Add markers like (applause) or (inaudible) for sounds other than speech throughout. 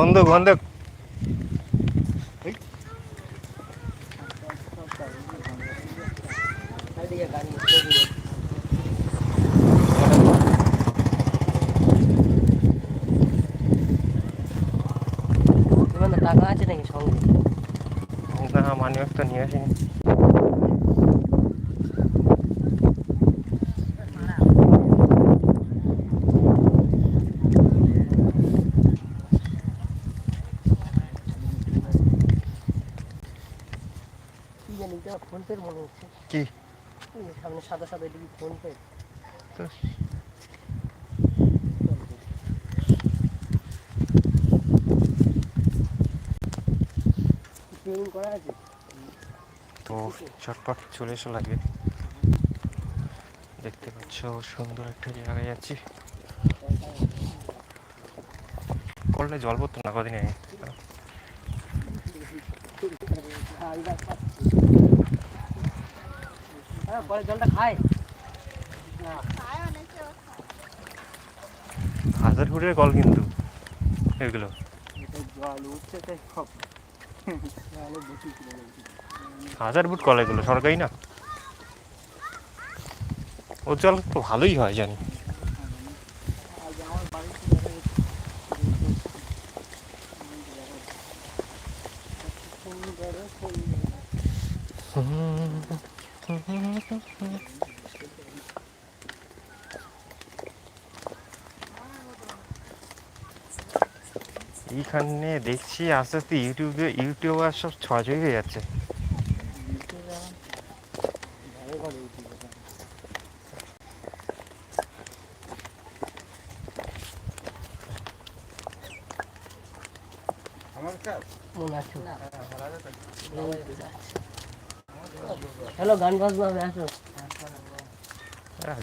건덕 건덕 মনে হচ্ছে। কি? সামনে সাদা সাদা এটা কি ফোন পে তো করা আছে? তো চটপট চলে এসে লাগে দেখতে পাচ্ছ সুন্দর একটা জায়গায় যাচ্ছি করলে জল পড়তো না কদিন আগে। হ্যাঁ পরে জলটা খায় হাজার ফুটের কল কিন্তু এগুলো। হাজার ফুট কল এগুলো সরকারি না? ওর জল তো ভালোই হয় জানি। এইখানে দেখছি আস্তে আস্তে ইউটিউবে ইউটিউবার সব ছয় হয়ে যাচ্ছে। হ্যালো গান বাজনা আসো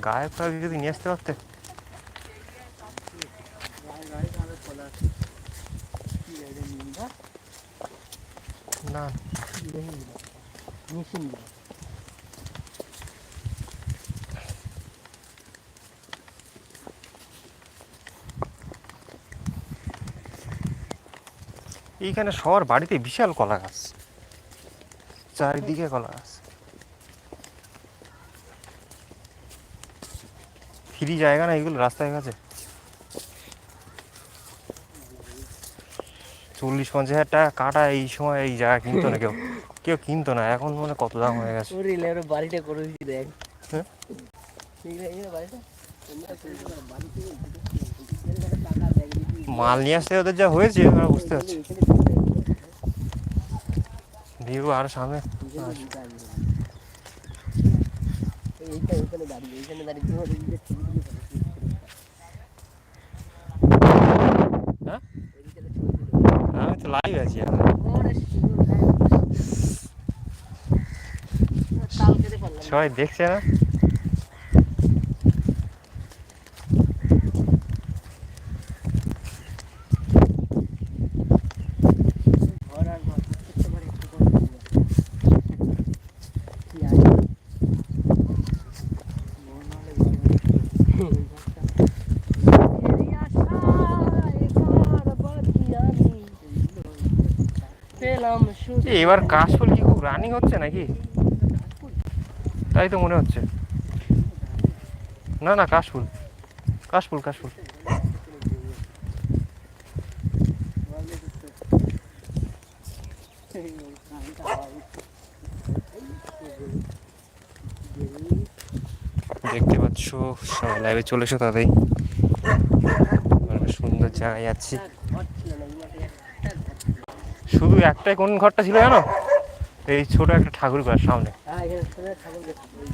গায়ক ফায়ক যদি নিয়ে আসতে পারতে? না। এইখানে সবার বাড়িতে বিশাল কলা গাছ। চারিদিকে কলা গাছ। ফ্রি জায়গা না এগুলো? রাস্তায় কাছে চল্লিশ পঞ্চাশ হাজার টাকা কাটা এই সময় এই জায়গা কিনতো না কেউ। (laughs) কেউ কিনতো না এখন মনে কত দাম হয়ে গেছে। বাড়িটা করে দিছি দেখ। হ্যাঁ? মাল নিয়ে আসতে ওদের যা হয়েছে আমরা বুঝতে পারছি। ভিউ আর সামনে। এইটা দাঁড়িয়ে এইখানে দাঁড়িয়ে তোমার এদিকে ছবিগুলো ভালো click করে দাও। হ্যাঁ এদিকে একটা ছবি তুলে দাও। আমি তো লাইভ আছি এখন ওরে সুন্দর গায়ে। তাল কেটে ফেললাম। সবাই দেখছে না ঘর আর ঘর প্রত্যেকটা ঘরে একটু করে ফুল আছে। কি আছে? মন হলে ঘর বানাতে এরি আশায় ঘর বাঁধি আমি। পেলাম শুধু (laughs) এ, এবার কাশফুল কি খুব রানিং হচ্ছে নাকি? তাই তো মনে হচ্ছে। না না, কাশফুল। কাশফুল কাশফুল। দেখতে পাচ্ছ লাইভে চলে এসো তাদের সুন্দর জায়গায় যাচ্ছি। শুধু একটাই কোন ঘরটা ছিল জানো? এই ছোট একটা ঠাকুর ঘর সামনে হ্যাঁ, এখানে ছোট ঠাকুর দেখতে পাই।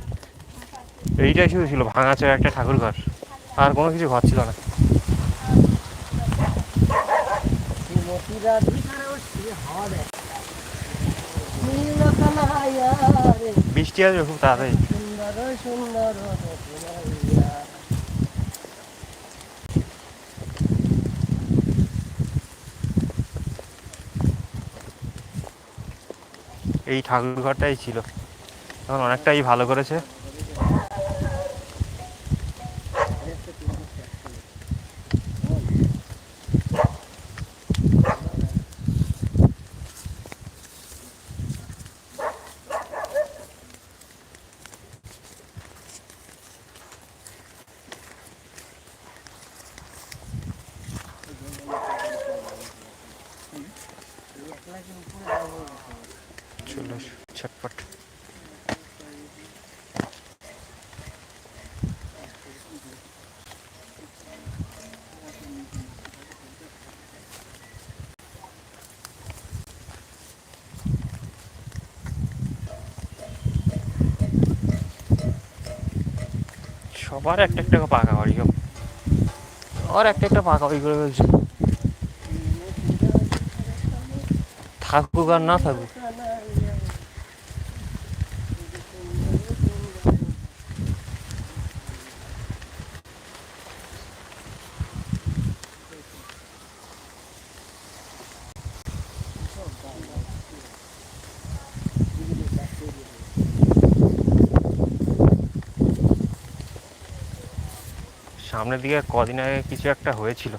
এইটাই শুধু ছিল ভাঙা ভাঙাচোরা একটা ঠাকুর ঘর আর কোনো কিছু ঘর ছিল না। বৃষ্টি আসবে খুব তাড়াতাড়ি। এই ঠাকুর ঘরটাই ছিল। এখন অনেকটাই ভালো করেছে। সবার একটা একটা পাকা বাড়ি গো আর একটা একটা পাকা বাড়ি করে ফেলছে। থাকুক আর না থাকুক। সামনের দিকে কদিন আগে কিছু একটা হয়েছিল।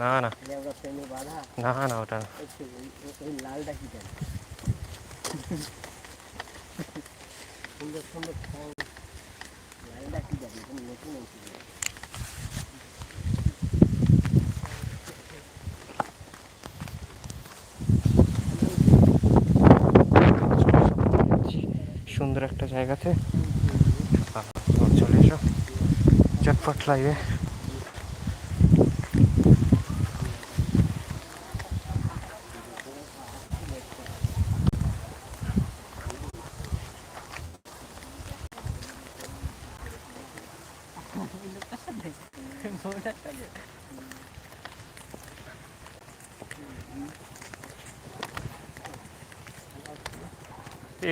না না। না না, ওটা লালটা সুন্দর সুন্দর লালটা নতুন সুন্দর একটা জায়গাতে। চলে এসো। চটপট লাগবে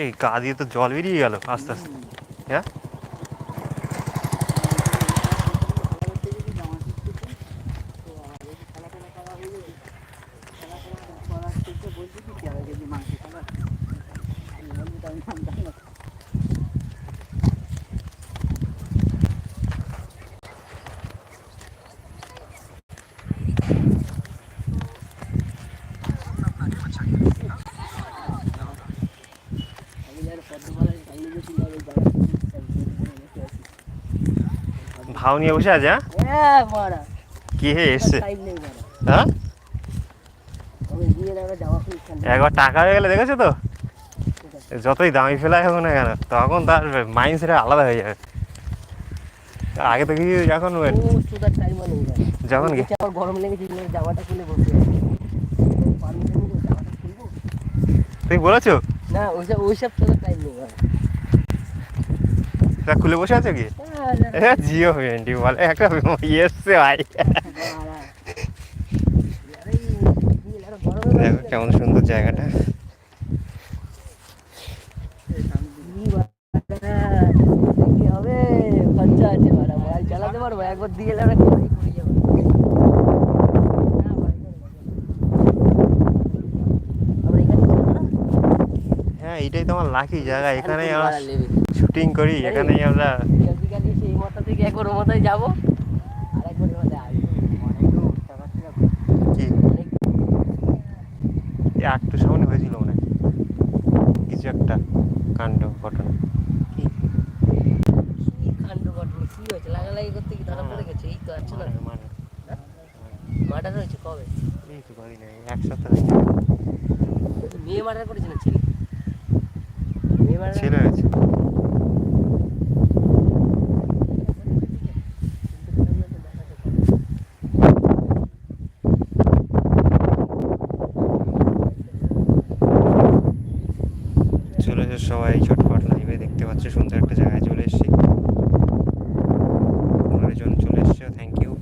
এই গা দিয়ে তো জল বেরিয়ে গেল আস্তে আস্তে। হ্যাঁ? ভাও নিয়ে বসে আছে হ্যাঁ? কি হে এসছে? হ্যাঁ? একবার টাকা হয়ে গেলে দেখেছ তো? যতই দামি ফেলাই হোক না কেন তখন তার মাইন্ড সেট আলাদা হয়ে যাবে। আগে তো কিছু যখন যখন গরম জামাটা খুলে বসে তুমি বলেছ? না ওইসব ওইসব টাইম নেই খুলে বসে আছো কি? হ্যাঁ, জিও ভেন্টি বলে একটা এসছে ভাই দেখো কেমন সুন্দর জায়গাটা একবার দিয়ে? হ্যাঁ এইটাই তোমার লাকি জায়গা এখানেই আমরা শুটিং করি এখানেই আমরা মাথা থেকে ও মাথায় যাব। আর এই মাথায় আসব। একটু সামনে হয়েছিল মনে কিছু একটা কাণ্ড ঘটনা। কি? কাণ্ড ঘটনা? কি হয়েছে? লাগালাগি করতে কি ধরা পড়ে গেছে এই তো আছে না? মানে মার্ডার হয়েছে কবে? এই তো আগে, এক সপ্তাহ হয়েছে। মেয়ে মার্ডার করেছে না ছেলে? মেয়ে মার্ডার ছেলে হয়েছে চলে এসে সবাই ছটফট লাইভে দেখতে পাচ্ছ সুন্দর একটা জায়গায় চলে এসেছি জন চলে এসছে থ্যাংক ইউ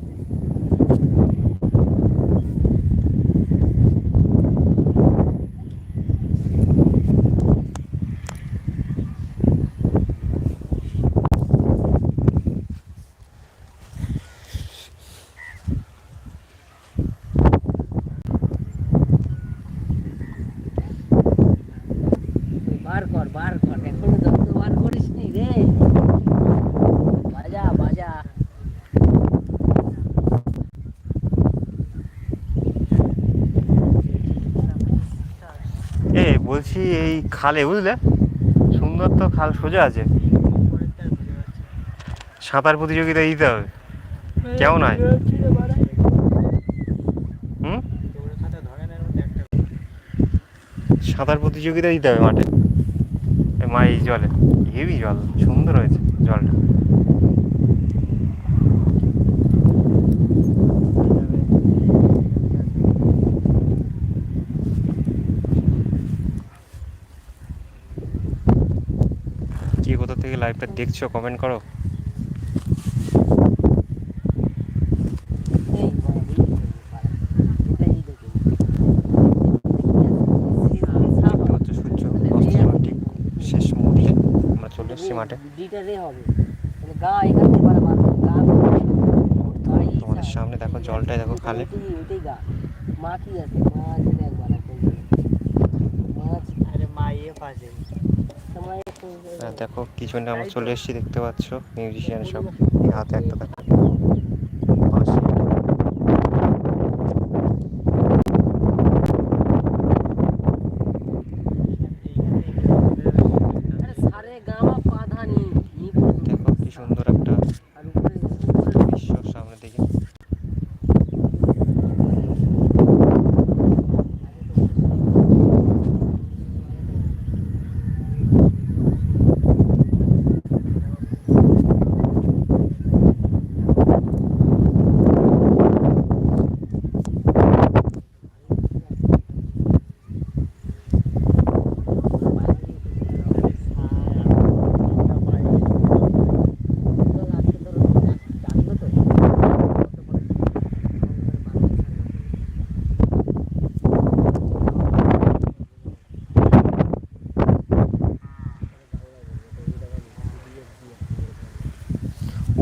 বার কর বার কর এখনও যত বার করিস নি রে বাজা বাজা এ বলছি এই খালে, বুঝলে? সুন্দর তো খাল সোজা আছে। সাঁতার প্রতিযোগিতা দিতে হবে। কেমন হয়? হুম? সাঁতার প্রতিযোগিতা দিতে হবে মাঠে। মা এই জলে, হেভি জল, সুন্দর হয়েছে জলটা কে কোথা থেকে লাইভটা দেখছ কমেন্ট করো। মাঠে মানে মানে সামনে দেখো জলটাই দেখো খালে ওইটাই- ওইটাই গা মা কি আছে মাছ। মাছ আরে মা ইয়ে পাশে কিছু দেখো পিছনে আমরা চলে এসেছি দেখতে পাচ্ছ মিউজিশিয়ান সব। হাতে একটা দেখো বাঁশি। আরে সারে গামা পাধা নি নি পর্যন্ত। দেখো কি সুন্দর একটা আর উপরে উপরে দৃশ্য সামনে দিকে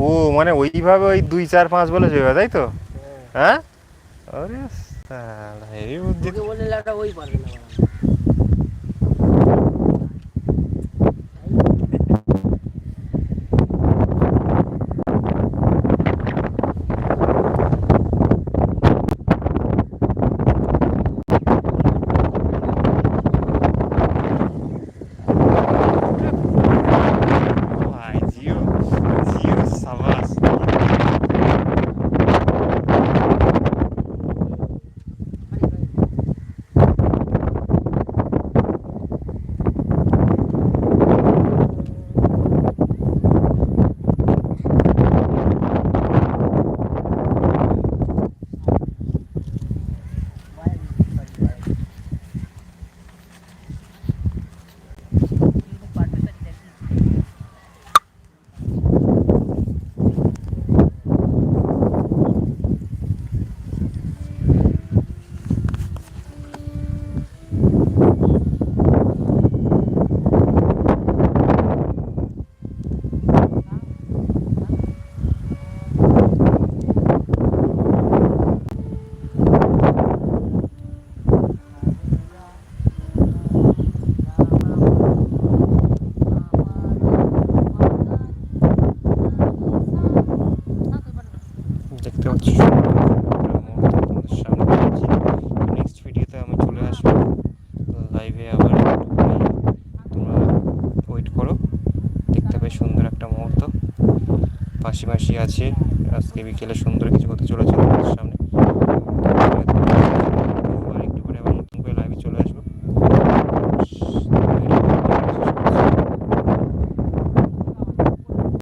ও মানে ওইভাবে ওই দুই চার পাঁচ বলে যাবে তাই তো? হ্যাঁ। আরে সালা, হেভি বুদ্ধি বলে ওই পারবে না বাড়া। ভাই জিও জিও সাবাস দেখতে পাচ্ছি। সামনে নেক্সট ভিডিওতে আমি চলে আসব। লাইভে আবার তোমরা ওয়েট করো। দেখতে পাই সুন্দর একটা মুহূর্ত। পাশাপাশি আছে আজকে বিকেলে সুন্দর কিছু হতে চলেছে সামনে।